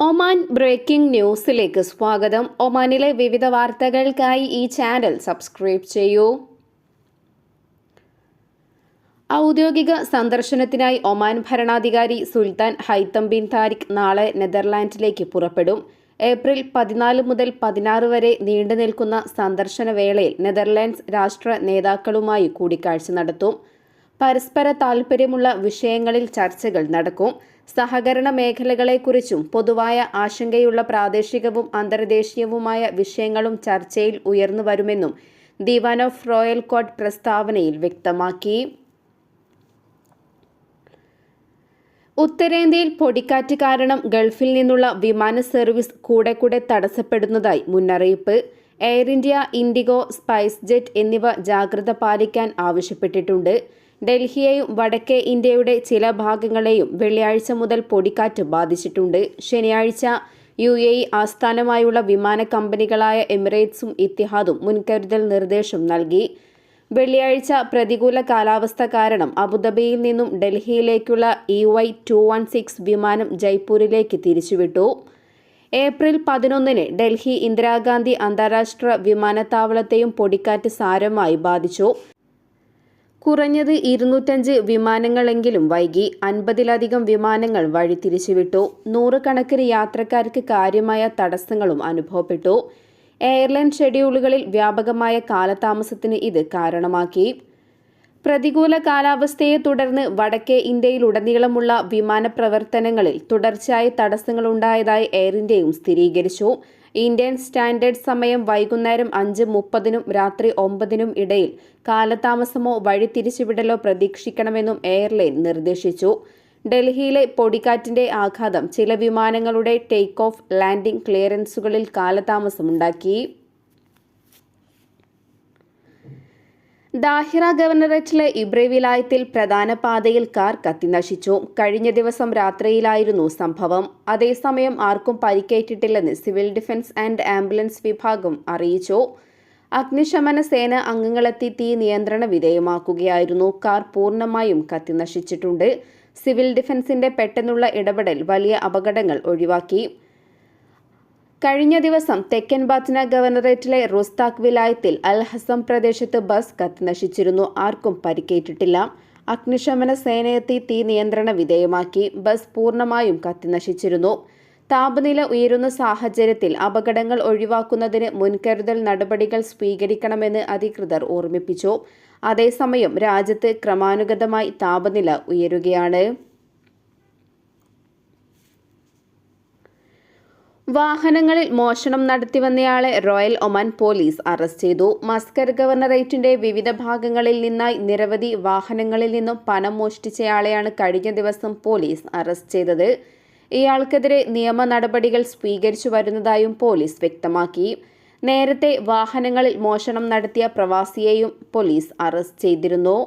Oman breaking ന്യൂസിലേക്ക് സ്വാഗതം. ഒമാനിലെ വിവിധ വാർത്തകൾക്കായി ഈ ചാനൽ സബ്സ്ക്രൈബ് ചെയ്യൂ. ഔദ്യോഗിക സന്ദർശനത്തിനായി ഒമാൻ ഭരണാധികാരി സുൽത്താൻ ഹൈത്തം ബിൻ താരിഖ് നാളെ നെതർലാൻഡിലേക്ക് പുറപ്പെടും. ഏപ്രിൽ പതിനാല് മുതൽ പതിനാറ് വരെ നീണ്ടുനിൽക്കുന്ന സന്ദർശന വേളയിൽ നെതർലാൻഡ്സ് രാഷ്ട്ര നേതാക്കളുമായി കൂടിക്കാഴ്ച നടത്തും. പരസ്പര താൽപ്പര്യമുള്ള വിഷയങ്ങളിൽ ചർച്ചകൾ നടക്കും. സഹകരണ മേഖലകളെക്കുറിച്ചും പൊതുവായ ആശങ്കയുള്ള പ്രാദേശികവും അന്തർദേശീയവുമായ വിഷയങ്ങളും ചർച്ചയിൽ ഉയർന്നു വരുമെന്നും ദിവാൻ ഓഫ് റോയൽ കോർട്ട് പ്രസ്താവനയിൽ വ്യക്തമാക്കി. ഉത്തരേന്ത്യയിൽ പൊടിക്കാറ്റ് കാരണം ഗൾഫിൽ നിന്നുള്ള വിമാന സർവീസ് കൂടെ കൂടെ തടസ്സപ്പെടുന്നതായി മുന്നറിയിപ്പ്. Air India IndiGo SpiceJet എന്നിവ ജാഗ്രത പാലിക്കാൻ ആവശ്യപ്പെട്ടിട്ടുണ്ട്. ഡൽഹിയെയും വടക്കേ ഇന്ത്യയുടെ ചില ഭാഗങ്ങളെയും വെള്ളിയാഴ്ച മുതൽ പൊടിക്കാറ്റ് ബാധിച്ചിട്ടുണ്ട്. ശനിയാഴ്ച യു എ ഇ ആസ്ഥാനമായുള്ള വിമാന കമ്പനികളായ എമിറേറ്റ്സും ഇത്തിഹാദും മുൻകരുതൽ നിർദ്ദേശം നൽകി. വെള്ളിയാഴ്ച പ്രതികൂല കാലാവസ്ഥ കാരണം അബുദാബിയിൽ നിന്നും ഡൽഹിയിലേക്കുള്ള E Y two one six വിമാനം ജയ്പൂരിലേക്ക് തിരിച്ചുവിട്ടു. ഏപ്രിൽ പതിനൊന്നിന് ഡൽഹി ഇന്ദിരാഗാന്ധി അന്താരാഷ്ട്ര വിമാനത്താവളത്തെയും പൊടിക്കാറ്റ് സാരമായി ബാധിച്ചു. കുറഞ്ഞത് ഇരുന്നൂറ്റഞ്ച് വിമാനങ്ങളെങ്കിലും വൈകി അൻപതിലധികം വിമാനങ്ങൾ വഴിതിരിച്ചുവിട്ടു. നൂറുകണക്കിന് യാത്രക്കാർക്ക് കാര്യമായ തടസ്സങ്ങളും അനുഭവപ്പെട്ടു. എയർലൈൻ ഷെഡ്യൂളുകളിൽ വ്യാപകമായ കാലതാമസത്തിന് ഇത് കാരണമാക്കി. പ്രതികൂല കാലാവസ്ഥയെ തുടർന്ന് വടക്കേ ഇന്ത്യയിലുടനീളമുള്ള വിമാന പ്രവർത്തനങ്ങളിൽ തുടർച്ചയായി തടസ്സങ്ങളുണ്ടായതായി എയർ ഇന്ത്യയും സ്ഥിരീകരിച്ചു. ഇന്ത്യൻ സ്റ്റാൻഡേർഡ് സമയം വൈകുന്നേരം അഞ്ച് മുപ്പതിനും രാത്രി ഒമ്പതിനും ഇടയിൽ കാലതാമസമോ വഴിതിരിച്ചുവിടലോ പ്രതീക്ഷിക്കണമെന്നും എയർലൈൻ നിർദ്ദേശിച്ചു. ഡൽഹിയിലെ പൊടിക്കാറ്റിന്റെ ആഘാതം ചില വിമാനങ്ങളുടെ ടേക്ക് ഓഫ് ലാൻഡിംഗ് ക്ലിയറൻസുകളിൽ കാലതാമസമുണ്ടാക്കി. ദാഹിറ ഗവർണറേറ്റിലെ ഇബ്രി വിലായത്തിൽ പ്രധാന പാതയിൽ കാർ കത്തിനശിച്ചു. കഴിഞ്ഞ ദിവസം രാത്രിയിലായിരുന്നു സംഭവം. അതേസമയം ആർക്കും പരിക്കേറ്റിട്ടില്ലെന്ന് സിവിൽ ഡിഫൻസ് ആൻഡ് ആംബുലൻസ് വിഭാഗം അറിയിച്ചു. അഗ്നിശമന സേന അംഗങ്ങളെത്തി തീ നിയന്ത്രണ വിധേയമാക്കുകയായിരുന്നു. കാർ പൂർണമായും കത്തിനശിച്ചിട്ടുണ്ട്. സിവിൽ ഡിഫൻസിന്റെ പെട്ടെന്നുള്ള ഇടപെടൽ വലിയ അപകടങ്ങൾ ഒഴിവാക്കി. കഴിഞ്ഞ ദിവസം തെക്കൻ ബാത്ന ഗവർണറേറ്റിലെ റുസ്താഖ് വിലായത്തിൽ അൽ ഹസം പ്രദേശത്ത് ബസ് കത്തിനശിച്ചിരുന്നു ആർക്കും പരിക്കേറ്റിട്ടില്ല. അഗ്നിശമന സേനയെത്തി തീ നിയന്ത്രണ വിധേയമാക്കി ബസ് പൂർണമായും കത്തിനശിച്ചിരുന്നു താപനില ഉയരുന്ന സാഹചര്യത്തിൽ അപകടങ്ങൾ ഒഴിവാക്കുന്നതിന് മുൻകരുതൽ നടപടികൾ സ്വീകരിക്കണമെന്ന് അധികൃതർ ഓർമ്മിപ്പിച്ചു. അതേസമയം രാജ്യത്ത് ക്രമാനുഗതമായി താപനില ഉയരുകയാണ്. വാഹനങ്ങളിൽ മോഷണം നടത്തിവന്നയാളെ റോയൽ ഒമാൻ പോലീസ് അറസ്റ്റ് ചെയ്തു. മസ്കർ ഗവർണറേറ്റിന്റെ വിവിധ ഭാഗങ്ങളിൽ നിന്നായി നിരവധി വാഹനങ്ങളിൽ നിന്നും പണം മോഷ്ടിച്ചയാളെയാണ് കഴിഞ്ഞ ദിവസം പോലീസ് അറസ്റ്റ് ചെയ്തത്. ഇയാൾക്കെതിരെ നിയമ നടപടികൾ സ്വീകരിച്ചു വരുന്നതായും പോലീസ് വ്യക്തമാക്കി. നേരത്തെ വാഹനങ്ങളിൽ മോഷണം നടത്തിയ പ്രവാസിയെയും പോലീസ് അറസ്റ്റ് ചെയ്തിരുന്നു.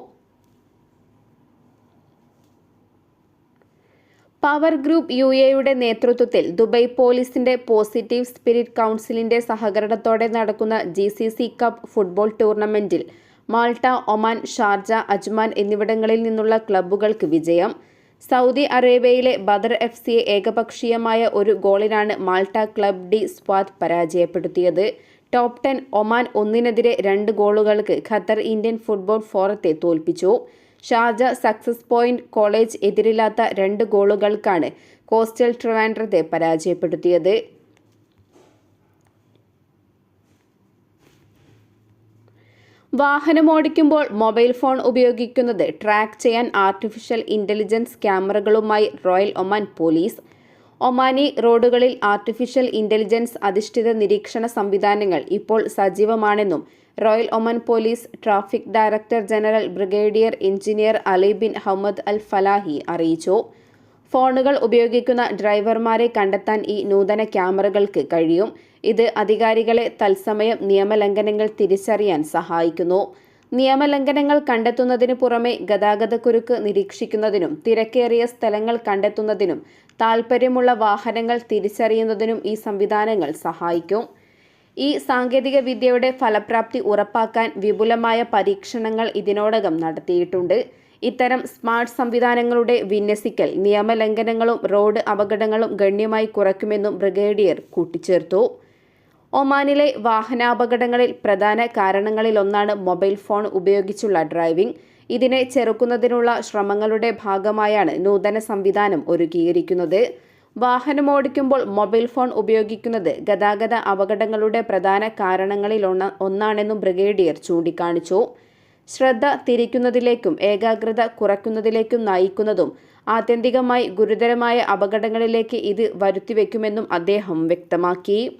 പവർ ഗ്രൂപ്പ് യു എയുടെ നേതൃത്വത്തിൽ ദുബൈ പോലീസിന്റെ പോസിറ്റീവ് സ്പിരിറ്റ് കൗൺസിലിന്റെ സഹകരണത്തോടെ നടക്കുന്ന G C C cup football ടൂർണമെന്റിൽ മാൾട്ട ഒമാൻ ഷാർജ അജ്മാൻ എന്നിവിടങ്ങളിൽ നിന്നുള്ള ക്ലബ്ബുകൾക്ക് വിജയം. സൗദി അറേബ്യയിലെ ബദർ എഫ് സിയെ ഏകപക്ഷീയമായ ഒരു ഗോളിനാണ് മാൾട്ട ക്ലബ് ഡി സ്വാദ് പരാജയപ്പെടുത്തിയത്. ടോപ് ടെൻ ഒമാൻ ഒന്നിനെതിരെ രണ്ട് ഗോളുകൾക്ക് ഖത്തർ ഇന്ത്യൻ ഫുട്ബോൾ ഫോറത്തെ തോൽപ്പിച്ചു. ഷാർജ സക്സസ് പോയിന്റ് കോളേജ് എതിരില്ലാത്ത രണ്ട് ഗോളുകൾക്കാണ് കോസ്റ്റൽ ട്രിവാൻഡ്രത്തെ പരാജയപ്പെടുത്തിയത്. വാഹനമോടിക്കുമ്പോൾ മൊബൈൽ ഫോൺ ഉപയോഗിക്കുന്നത് ട്രാക്ക് ചെയ്യാൻ ആർട്ടിഫിഷ്യൽ ഇന്റലിജൻസ് ക്യാമറകളുമായി റോയൽ ഒമാൻ പോലീസ്. ഒമാനി റോഡുകളിൽ ആർട്ടിഫിഷ്യൽ ഇന്റലിജൻസ് അധിഷ്ഠിത നിരീക്ഷണ സംവിധാനങ്ങൾ ഇപ്പോൾ സജീവമാണെന്നും Royal Oman Police traffic director general brigadier engineer Ali bin Hammad al Falahi അറിയിച്ചു. ഫോണുകൾ ഉപയോഗിക്കുന്ന ഡ്രൈവർമാരെ കണ്ടെത്താൻ ഈ നൂതന ക്യാമറകൾക്ക് കഴിയും. ഇത് അധികാരികളെ തത്സമയം നിയമലംഘനങ്ങൾ തിരിച്ചറിയാൻ സഹായിക്കുന്നു. നിയമലംഘനങ്ങൾ കണ്ടെത്തുന്നതിന് പുറമെ ഗതാഗതക്കുരുക്ക് നിരീക്ഷിക്കുന്നതിനും തിരക്കേറിയ സ്ഥലങ്ങൾ കണ്ടെത്തുന്നതിനും താൽപ്പര്യമുള്ള വാഹനങ്ങൾ തിരിച്ചറിയുന്നതിനും ഈ സംവിധാനങ്ങൾ സഹായിക്കും. ഈ സാങ്കേതിക വിദ്യയുടെ ഫലപ്രാപ്തി ഉറപ്പാക്കാൻ വിപുലമായ പരീക്ഷണങ്ങൾ ഇതിനോടകം നടത്തിയിട്ടുണ്ട്. ഇത്തരം സ്മാർട്ട് സംവിധാനങ്ങളുടെ വിന്യസിക്കൽ നിയമലംഘനങ്ങളും റോഡ് അപകടങ്ങളും ഗണ്യമായി കുറയ്ക്കുമെന്നും ബ്രിഗേഡിയർ കൂട്ടിച്ചേർത്തു. ഒമാനിലെ വാഹനാപകടങ്ങളിൽ പ്രധാന കാരണങ്ങളിലൊന്നാണ് മൊബൈൽ ഫോൺ ഉപയോഗിച്ചുള്ള ഡ്രൈവിംഗ്. ഇതിനെ ചെറുക്കുന്നതിനുള്ള ശ്രമങ്ങളുടെ ഭാഗമായാണ് നൂതന സംവിധാനം ഒരുക്കിയിരിക്കുന്നത്. വാഹനമോടിക്കുമ്പോൾ മൊബൈൽ ഫോൺ ഉപയോഗിക്കുന്നത് ഗതാഗത അപകടങ്ങളുടെ പ്രധാന കാരണങ്ങളിലൊന്ന ഒന്നാണെന്നും ബ്രിഗേഡിയർ ചൂണ്ടിക്കാണിച്ചു. ശ്രദ്ധ തിരിക്കുന്നതിലേക്കും ഏകാഗ്രത കുറയ്ക്കുന്നതിലേക്കും നയിക്കുന്നതും ആത്യന്തികമായി ഗുരുതരമായ അപകടങ്ങളിലേക്ക് ഇത് വരുത്തിവെക്കുമെന്നും അദ്ദേഹം വ്യക്തമാക്കി.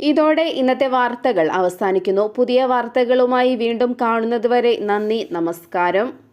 ഇതോടെ ഇന്നത്തെ വാർത്തകൾ അവസാനിക്കുന്നു. പുതിയ വാർത്തകളുമായി വീണ്ടും കാണുന്നതുവരെ നന്ദി നമസ്കാരം.